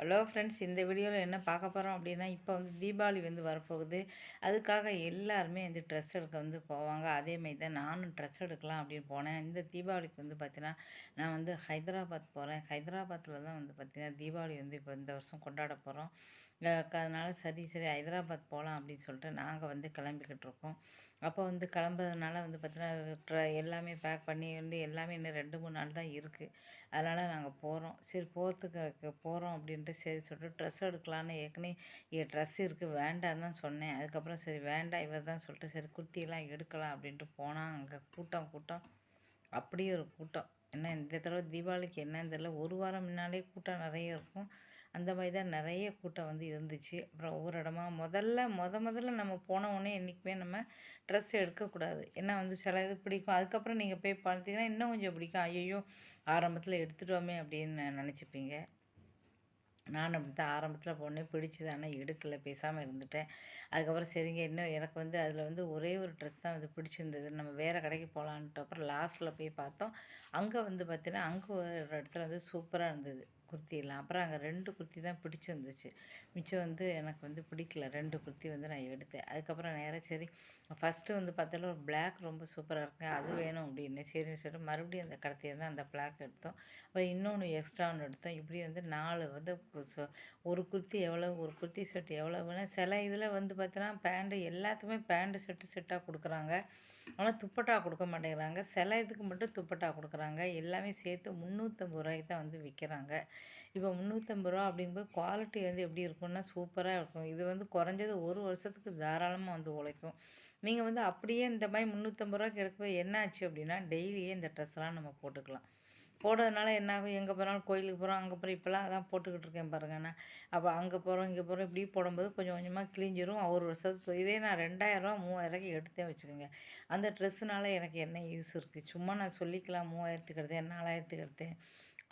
Hello friends இந்த வீடியோவில் என்ன பார்க்க போகிறோம் அப்படின்னா இப்போ வந்து தீபாவளி வந்து வரப்போகுது. அதுக்காக எல்லாருமே வந்து ட்ரெஸ் எடுக்க வந்து போவாங்க. அதேமாதிரி தான் நானும் ட்ரெஸ் எடுக்கலாம் அப்படின்னு போனேன். இந்த தீபாவளிக்கு வந்து பார்த்தீங்கன்னா நான் வந்து ஹைதராபாத் போகிறேன் ஹைதராபாத்தில் தான் வந்து பார்த்திங்கன்னா தீபாவளி வந்து இப்போ இந்த வருஷம் கொண்டாட போகிறோம் அதனால சரி சரி ஹைதராபாத் போகலாம் அப்படின்னு சொல்லிட்டு நாங்கள் வந்து கிளம்பிக்கிட்டு இருக்கோம். அப்போ வந்து கிளம்புறதுனால வந்து பார்த்தீங்கன்னா எல்லாமே பேக் பண்ணி வந்து எல்லாமே இன்னும் ரெண்டு மூணு நாள் தான் இருக்குது அதனால் நாங்கள் போகிறோம் சரி போகிறதுக்கு போகிறோம் அப்படின்ட்டு சரி சொல்லிட்டு ட்ரெஸ் எடுக்கலான்னு ஏற்கனவே ட்ரெஸ் இருக்குது வேண்டாம் தான் சொன்னேன். அதுக்கப்புறம் சரி வேண்டாம் இவர் தான் சொல்லிட்டு சரி குர்த்தியெல்லாம் எடுக்கலாம் அப்படின்ட்டு போனால் அங்கே கூட்டம் கூட்டம். அப்படியே ஒரு கூட்டம். என்ன இந்த தடவை தீபாவளிக்கு என்னன்னு தெரியல. ஒரு வாரம் முன்னாலே கூட்டம் நிறைய இருக்கும். அந்த மாதிரி தான் நிறைய கூட்டம் வந்து இருந்துச்சு. அப்புறம் ஒவ்வொரு இடமா முதல்ல முத முதல்ல நம்ம போன உடனே என்றைக்குமே நம்ம ட்ரெஸ் எடுக்கக்கூடாது ஏன்னா வந்து சில இது பிடிக்கும். அதுக்கப்புறம் நீங்கள் போய் பார்த்தீங்கன்னா இன்னும் கொஞ்சம் பிடிக்கும். ஐயோ ஆரம்பத்தில் எடுத்துட்டோமே அப்படின்னு நினச்சிப்பீங்க. நான் அப்படி தான் ஆரம்பத்தில் போனேன் பிடிச்சது. ஆனால் எடுக்கலை. பேசாமல் இருந்துட்டேன். அதுக்கப்புறம் சரிங்க. இன்னும் எனக்கு வந்து அதில் வந்து ஒரே ஒரு ட்ரெஸ் தான் வந்து பிடிச்சிருந்தது. நம்ம வேறு கடைக்கு போகலான்ட்டு அப்புறம் லாஸ்ட்டில் போய் பார்த்தோம். அங்கே வந்து பார்த்தீங்கன்னா அங்கே ஒரு இடத்துல வந்து சூப்பராக இருந்தது. குர்த்தியெல்லாம் அப்புறம் அங்கே ரெண்டு குர்த்தி தான் பிடிச்சிருந்துச்சு. மிச்சம் வந்து எனக்கு வந்து பிடிக்கல. ரெண்டு குர்த்தி வந்து நான் எடுத்தேன். அதுக்கப்புறம் நேராக சரி ஃபஸ்ட்டு வந்து பார்த்தாலும் ஒரு பிளாக் ரொம்ப சூப்பராக இருக்கு. அது வேணும் அப்படின்னு. சரின்னு சொல்லிட்டு மறுபடியும் அந்த கடத்தியை தான் அந்த பிளாக் எடுத்தோம். அப்புறம் இன்னொன்று எக்ஸ்ட்ரா ஒன்று எடுத்தோம். இப்படி வந்து நாலு வந்து ஒரு குர்த்தி எவ்வளோ ஒரு குர்த்தி செட் எவ்வளோ வேணும் சில இதில் வந்து பார்த்தோன்னா பேண்ட்டு எல்லாத்துக்குமே பேண்ட்டு செட்டு செட்டாக கொடுக்குறாங்க. ஆனால் துப்பட்டா கொடுக்க மாட்டேங்கிறாங்க. சில இதுக்கு மட்டும் துப்பட்டா கொடுக்குறாங்க. எல்லாமே சேர்த்து முந்நூற்றம்பது ரூபாய்க்கு தான் வந்து விற்கிறாங்க. இப்போ முந்நூற்றம்பது ரூபா அப்படிங்கும்போது குவாலிட்டி வந்து எப்படி இருக்கும்னா சூப்பராக இருக்கும். இது வந்து குறைஞ்சது ஒரு வருஷத்துக்கு தாராளமாக வந்து உழைக்கும். நீங்கள் வந்து அப்படியே இந்த மாதிரி முந்நூற்றம்பது ரூபாய்க்கு எடுக்கும்போது என்ன ஆச்சு அப்படின்னா டெய்லியே இந்த ட்ரெஸ்லாம் நம்ம போட்டுக்கலாம். போடுறதுனால என்ன ஆகும் எங்கே போனாலும் கோயிலுக்கு போகிறோம் அங்கே போகிறோம் இப்போலாம் அதான் போட்டுக்கிட்டு இருக்கேன் பாருங்கண்ணா அப்போ அங்கே போகிறோம் இங்கே போகிறோம் இப்படி போடும்போது கொஞ்சம் கொஞ்சமாக கிழிஞ்சிரும். ஒரு வருஷத்து இதே நான் ரெண்டாயிரரூவா மூவாயிரரூவாய்க்கு எடுத்தேன் வச்சுக்கோங்க. அந்த ட்ரெஸ்ஸுனால எனக்கு என்ன யூஸ் இருக்குது சும்மா நான் சொல்லிக்கலாம். மூவாயிரத்துக்கு எடுத்தேன் நாலாயிரத்துக்கு எடுத்தேன்.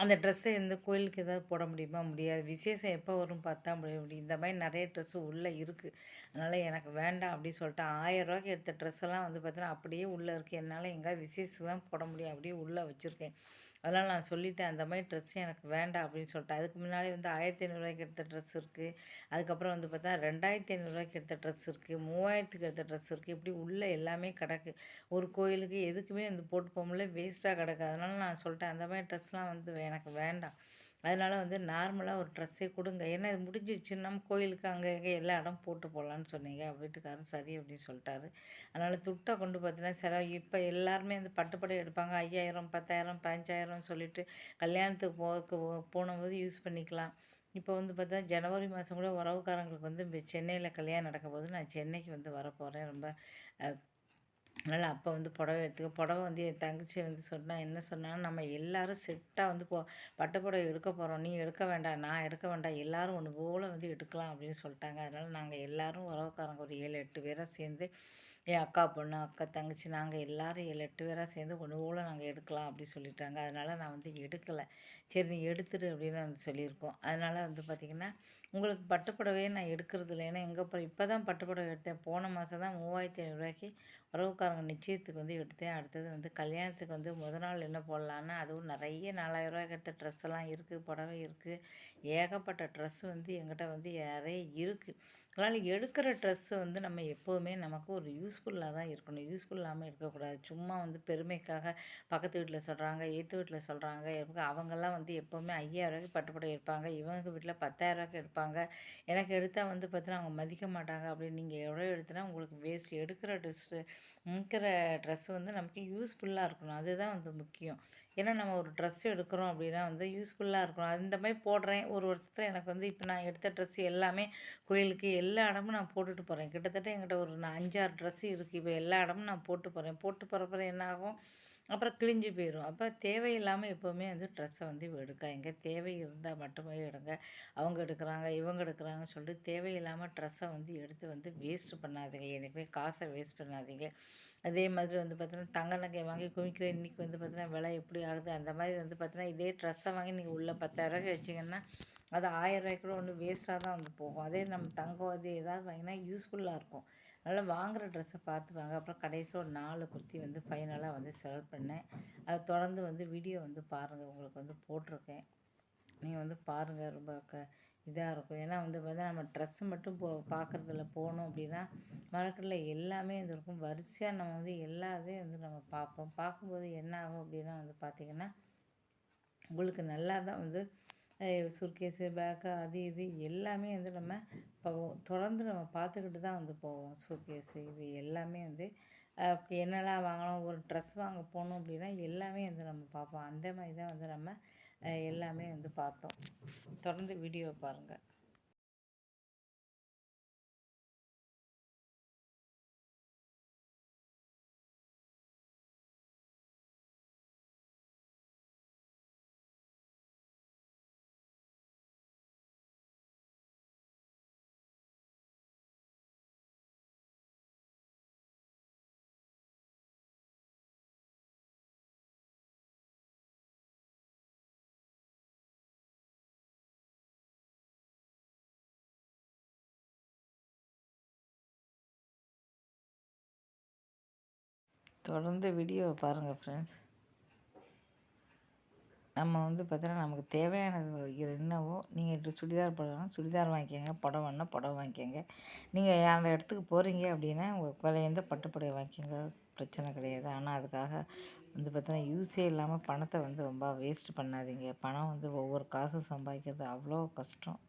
அந்த ட்ரெஸ்ஸை எந்த கோயிலுக்கு ஏதாவது போட முடியுமா? முடியாது. விசேஷம் எப்போ வரும் பார்த்தா முடியும். இந்த மாதிரி நிறைய ட்ரெஸ்ஸு உள்ளே இருக்குது அதனால் எனக்கு வேண்டாம் அப்படின்னு சொல்லிட்டு ஆயிரரூவாய்க்கு எடுத்த ட்ரெஸ்ஸெல்லாம் வந்து பார்த்தீங்கன்னா அப்படியே உள்ளே இருக்குது என்னால் எங்கேயாவது விசேஷத்துக்கு தான் போட முடியும். அப்படியே உள்ளே வச்சுருக்கேன். அதெல்லாம் நான் சொல்லிட்டேன் அந்த மாதிரி ட்ரெஸ்ஸு எனக்கு வேண்டாம் அப்படின்னு சொல்லிட்டு அதுக்கு முன்னாடி வந்து ஆயிரத்தி ஐநூறுரூவாய்க்கு எடுத்த ட்ரெஸ் இருக்குது அதுக்கப்புறம் வந்து பார்த்தா ரெண்டாயிரத்தி ஐநூறுரூவாய்க்கு எடுத்த ட்ரெஸ் இருக்குது மூவாயிரத்துக்கு எடுத்த ட்ரெஸ் இருக்குது இப்படி உள்ளே எல்லாமே கிடக்கு. ஒரு கோயிலுக்கு எதுக்குமே வந்து போட்டு போக முடியல. வேஸ்ட்டாக கிடக்கு. அதனால் நான் சொல்லிட்டேன் அந்த மாதிரி ட்ரெஸ்லாம் வந்து எனக்கு வேண்டாம். அதனால் வந்து நார்மலாக ஒரு ட்ரெஸ்ஸே கொடுங்க. ஏன்னா இது முடிஞ்சிடுச்சு நம்ம கோயிலுக்கு அங்கே இங்கே எல்லா இடம் போட்டு போகலான்னு சொன்னீங்க. வீட்டுக்காரர் சரி அப்படின்னு சொல்லிட்டாரு. அதனால் துட்டை கொண்டு பார்த்தீங்கன்னா சில இப்போ எல்லாருமே வந்து பட்டுப்படை எடுப்பாங்க. ஐயாயிரம் பத்தாயிரம் பஞ்சாயிரம் சொல்லிட்டு கல்யாணத்துக்கு போக போனபோது யூஸ் பண்ணிக்கலாம். இப்போ வந்து பார்த்தா ஜனவரி மாதம் கூட உறவுக்காரங்களுக்கு வந்து சென்னையில் கல்யாணம் நடக்கும் போது நான் சென்னைக்கு வந்து வரப்போகிறேன் ரொம்ப அதனால் அப்போ வந்து புடவை எடுத்துக்க புடவை வந்து என் தங்கச்சி வந்து சொன்னால் என்ன சொன்னால் நம்ம எல்லோரும் செட்டாக வந்து போ பட்டு புடவை எடுக்க போகிறோம் நீ எடுக்க வேண்டாம் நான் எடுக்க வேண்டாம் எல்லோரும் ஒன்று போல் வந்து எடுக்கலாம் அப்படின்னு சொல்லிட்டாங்க. அதனால் நாங்கள் எல்லோரும் உறவுக்காரங்க ஒரு ஏழு எட்டு பேராக சேர்ந்து என் அக்கா பொண்ணு அக்கா தங்கச்சி நாங்கள் எல்லோரும் ஏழு எட்டு பேராக சேர்ந்து ஒன்று போல் நாங்கள் எடுக்கலாம் அப்படின்னு சொல்லிட்டாங்க. அதனால் நான் வந்து எடுக்கலை. சரி நீ எடுத்துரு அப்படின்னு வந்து சொல்லியிருக்கோம். அதனால் வந்து பார்த்திங்கன்னா உங்களுக்கு பட்டுப்புடவையே நான் எடுக்கிறது இல்லை. ஏன்னா எங்கே போகிற இப்போ தான் பட்டுப்புடவை எடுத்தேன். போன மாதம் தான் மூவாயிரத்தி ஐநூறுரூவாய்க்கு உறவுக்காரங்க நிச்சயத்துக்கு வந்து எடுத்தேன். அடுத்தது வந்து கல்யாணத்துக்கு வந்து முத நாள் என்ன போடலான்னா அதுவும் நிறைய நாலாயிரரூவாய்க்கு எடுத்த ட்ரெஸ் எல்லாம் இருக்குது புடவை இருக்குது ஏகப்பட்ட ட்ரெஸ் வந்து எங்கிட்ட வந்து நிறைய இருக்குது அதனால் எடுக்கிற ட்ரெஸ்ஸு வந்து நம்ம எப்போவுமே நமக்கு ஒரு யூஸ்ஃபுல்லாக தான் இருக்கணும். யூஸ்ஃபுல் இல்லாமல் இருக்கக்கூடாது. சும்மா வந்து பெருமைக்காக பக்கத்து வீட்டில் சொல்கிறாங்க ஏற்று வீட்டில் சொல்கிறாங்க அவங்கெல்லாம் வந்து எப்போவுமே ஐயாயிரரூவாய்க்கு பட்டுப்படை எடுப்பாங்க. இவங்க வீட்டில் பத்தாயிரரூவாய்க்கு எடுப்பாங்க. எனக்கு எடுத்தால் வந்து பார்த்தீங்கன்னா அவங்க மதிக்க மாட்டாங்க அப்படின்னு நீங்கள் எவ்வளோ எடுத்தினா உங்களுக்கு வேஸ்ட் எடுக்கிற ட்ரெஸ்ஸு இருக்கிற ட்ரெஸ்ஸு வந்து நமக்கு யூஸ்ஃபுல்லாக இருக்கணும். அதுதான் வந்து முக்கியம். ஏன்னா நம்ம ஒரு ட்ரெஸ் எடுக்கிறோம் அப்படின்னா வந்து யூஸ்ஃபுல்லாக இருக்கணும். அந்த மாதிரி போடுறேன். ஒரு வருஷத்தில் எனக்கு வந்து இப்போ நான் எடுத்த ட்ரெஸ் எல்லாமே கோயிலுக்கு எல்லா இடமும் நான் போட்டுட்டு போகிறேன் கிட்டத்தட்ட என்கிட்ட ஒரு அஞ்சாறு ட்ரெஸ்ஸு இருக்குது இப்போ எல்லா இடமும் நான் போட்டு போகிறேன் போட்டு போகிறப்ப என்ன ஆகும்? அப்புறம் கிழிஞ்சு போயிடும் அப்போ தேவையில்லாமல் எப்போவுமே வந்து ட்ரெஸ்ஸை வந்து எடுக்காதீங்க. தேவை இருந்தால் மட்டுமே எடுங்க. அவங்க எடுக்கிறாங்க இவங்க எடுக்கிறாங்கன்னு சொல்லிட்டு தேவையில்லாமல் ட்ரெஸ்ஸை வந்து எடுத்து வந்து வேஸ்ட் பண்ணாதீங்க. என்றைக்குமே காசை வேஸ்ட் பண்ணாதீங்க. அதே மாதிரி வந்து பார்த்தோன்னா தங்க நகை வாங்கி குவிக்கிற இன்றைக்கி வந்து பார்த்தோன்னா விலை எப்படி ஆகுது? அந்த மாதிரி வந்து பார்த்தோன்னா இதே ட்ரெஸ்ஸை வாங்கி நீங்கள் உள்ள பத்தாயிரரூவாய்க்கு வச்சிங்கன்னா அது ஆயிரரூவாய்க்கு கூட ஒன்று வேஸ்ட்டாக தான் வந்து போகும். அதே நம்ம தங்கம் அது ஏதாவது வாங்கினா யூஸ்ஃபுல்லாக இருக்கும். அதனால் வாங்குகிற ட்ரெஸ்ஸை பார்த்து வாங்க. அப்புறம் கடைசியாக ஒரு நாலு குர்த்தி வந்து ஃபைனலாக வந்து செலக்ட் பண்ணேன். அதை தொடர்ந்து வந்து வீடியோ வந்து பாருங்கள் உங்களுக்கு வந்து போட்டிருக்கேன். நீங்கள் வந்து பாருங்கள் ரொம்ப க இதாக இருக்கும். ஏன்னா வந்து பார்த்தா நம்ம ட்ரெஸ்ஸு மட்டும் போ பார்க்குறதுல போனோம் அப்படின்னா மார்க்கெட்டில் எல்லாமே வந்து இருக்கும். வரிசையாக நம்ம வந்து எல்லா இதையும் வந்து நம்ம பார்ப்போம். பார்க்கும்போது என்ன ஆகும் அப்படின்னா வந்து பார்த்திங்கன்னா உங்களுக்கு நல்லா தான் வந்து சுர்கேஸு பேக்கு அது இது எல்லாமே வந்து நம்ம போவோம் தொடர்ந்து நம்ம பார்த்துக்கிட்டு தான் வந்து போவோம். சுர்கேஸு இது எல்லாமே வந்து என்னெல்லாம் வாங்கணும் ஒரு ட்ரெஸ் வாங்க போகணும் அப்படின்னா எல்லாமே வந்து நம்ம பார்ப்போம். அந்த மாதிரி தான் வந்து நம்ம எல்லாமே வந்து பார்த்தோம். தொடர்ந்து வீடியோ பாருங்கள் தொடர்ந்து வீடியோவை பாருங்கள் ஃப்ரெண்ட்ஸ் நம்ம வந்து பார்த்தீங்கன்னா நமக்கு தேவையானது என்னவோ நீங்கள் சுடிதார் போடலாம் சுடிதார் வாங்கிக்கோங்க புடவைன்னா புடவை வாங்கிக்கோங்க. நீங்கள் அந்த இடத்துக்கு போகிறீங்க அப்படின்னா உங்கள் விலையந்த பட்டு புடவை வாங்கிக்கோங்க பிரச்சனை கிடையாது. ஆனால் அதுக்காக வந்து பார்த்தீங்கன்னா யூஸே இல்லாமல் பணத்தை வந்து ரொம்ப வேஸ்ட் பண்ணாதீங்க. பணம் வந்து ஒவ்வொரு காசும் சம்பாதிக்கிறது அவ்வளோ கஷ்டம்.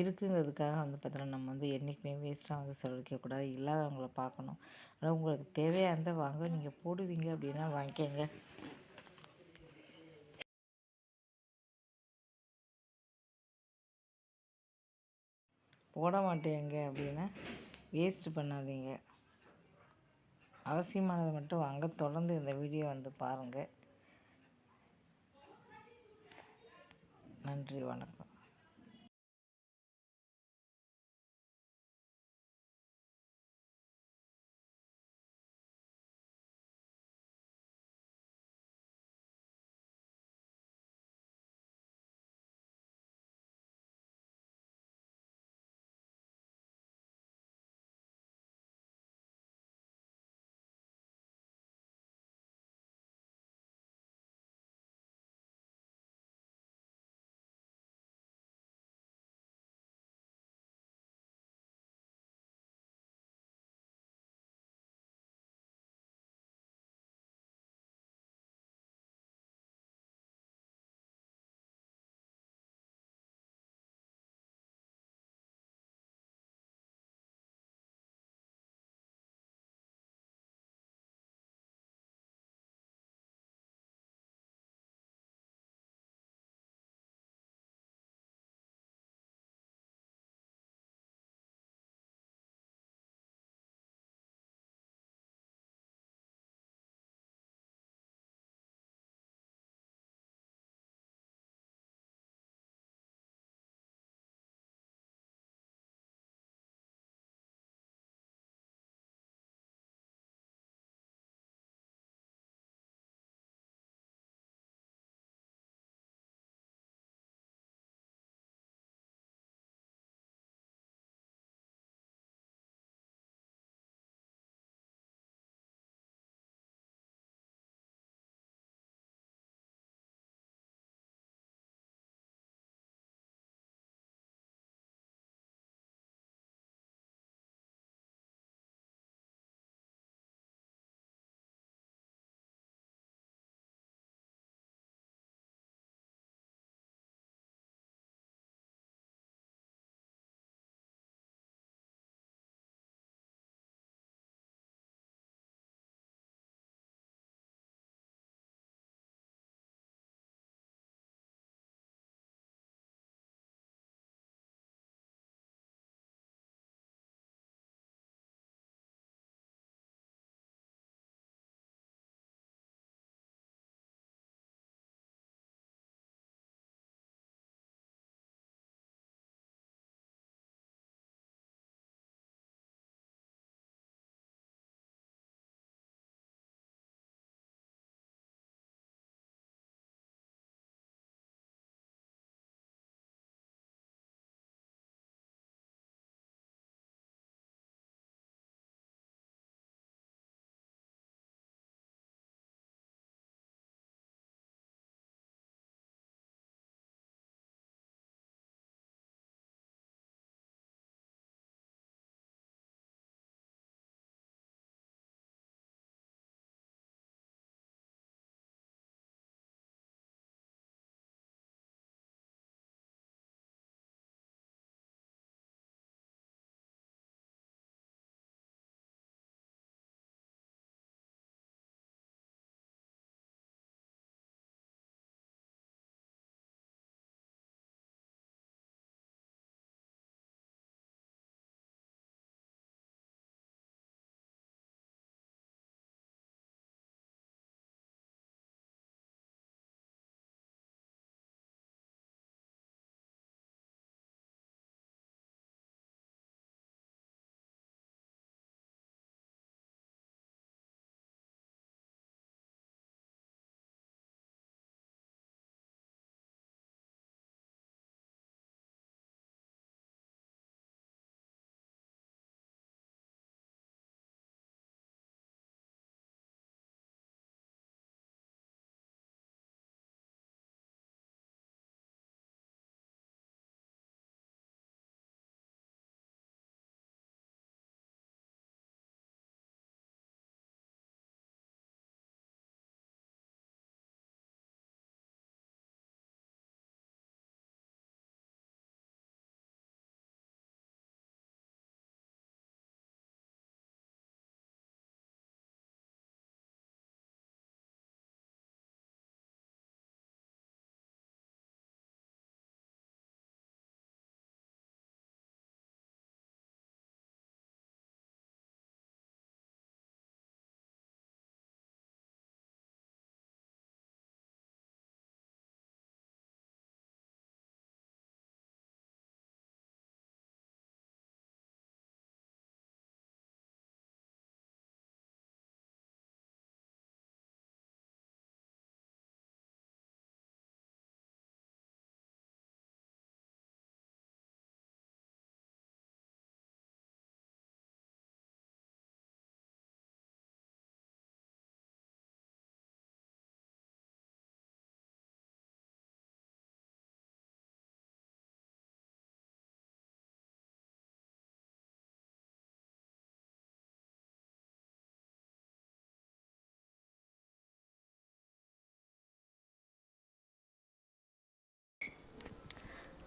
இருக்குங்கிறதுக்காக வந்து பார்த்தீங்கன்னா நம்ம வந்து என்றைக்குமே வேஸ்ட்டாக வந்து செலவழிக்கக்கூடாது இல்லாதவங்கள பார்க்கணும். ஆனால் உங்களுக்கு தேவையாக இருந்தால் வாங்க. நீங்கள் போடுவீங்க அப்படின்னா வாங்கிக்கோங்க. போட மாட்டேங்க அப்படின்னா வேஸ்ட்டு பண்ணாதீங்க. அவசியமானதை மட்டும் வாங்க. தொடர்ந்து இந்த வீடியோ வந்து பாருங்கள் நன்றி வணக்கம்.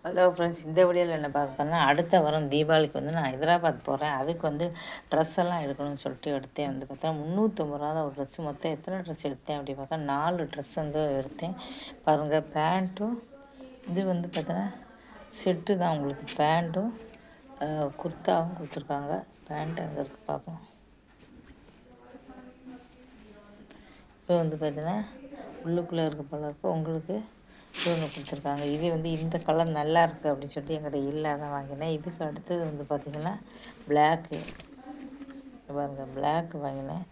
ஹலோ ஃப்ரெண்ட்ஸ் இந்த வீடியோவில் என்ன பார்க்க அடுத்த வாரம் தீபாவளிக்கு வந்து நான் ஹைதராபாத் போகிறேன் அதுக்கு வந்து ட்ரெஸ் எல்லாம் எடுக்கணும்னு சொல்லிட்டு எடுத்தேன். வந்து பார்த்தா முந்நூற்றம்பது ரூபா தான் ஒரு ட்ரெஸ் மொத்தம் எத்தனை ட்ரெஸ் எடுத்தேன் அப்படி பார்த்தா நாலு ட்ரெஸ் வந்து எடுத்தேன். பாருங்கள் பேண்ட்டும் இது வந்து பார்த்தோன்னா செட்டு தான் உங்களுக்கு. பேண்ட்டும் குர்த்தாவும் கொடுத்துருக்காங்க. பேண்ட் அங்கே இருக்குது பார்ப்போம். இப்போ வந்து பார்த்தீங்கன்னா உள்ளுக்குள்ளே இருக்க போல இருக்கு. உங்களுக்கு இவங்க கொடுத்துருக்காங்க. இது வந்து இந்த கலர் நல்லா இருக்குது அப்படின்னு சொல்லிட்டு என்கிட்ட இல்லாத வாங்கினேன். இதுக்கு அடுத்தது வந்து பார்த்திங்கன்னா பிளாக்கு பாருங்க பிளாக் வாங்கினேன்.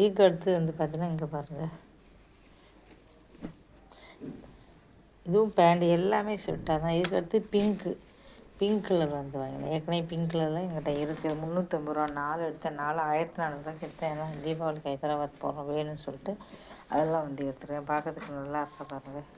இதுக்கு அடுத்து வந்து பார்த்தீங்கன்னா இங்கே பாருங்கள் இதுவும் பேண்ட் எல்லாமே செட்டாக தான். இதுக்கு அடுத்து பிங்க்கு பிங்க் கலர் வந்து வாங்கினேன். ஏற்கனவே பிங்க் கலரில் எங்கிட்ட இருக்குது முந்நூற்றம்பது ரூபா நாலு எடுத்தேன். நாலு ஆயிரத்தி நானூறுரூவாய்க்கு எடுத்தேன் ஏன்னா தீபாவளிக்கு ஹைதராபாத் போகிறோம் வேணும்னு சொல்லிட்டு அதெல்லாம் வந்து எடுத்துருக்கேன் பார்க்கறதுக்கு நல்லா இருக்கா பாருங்கள்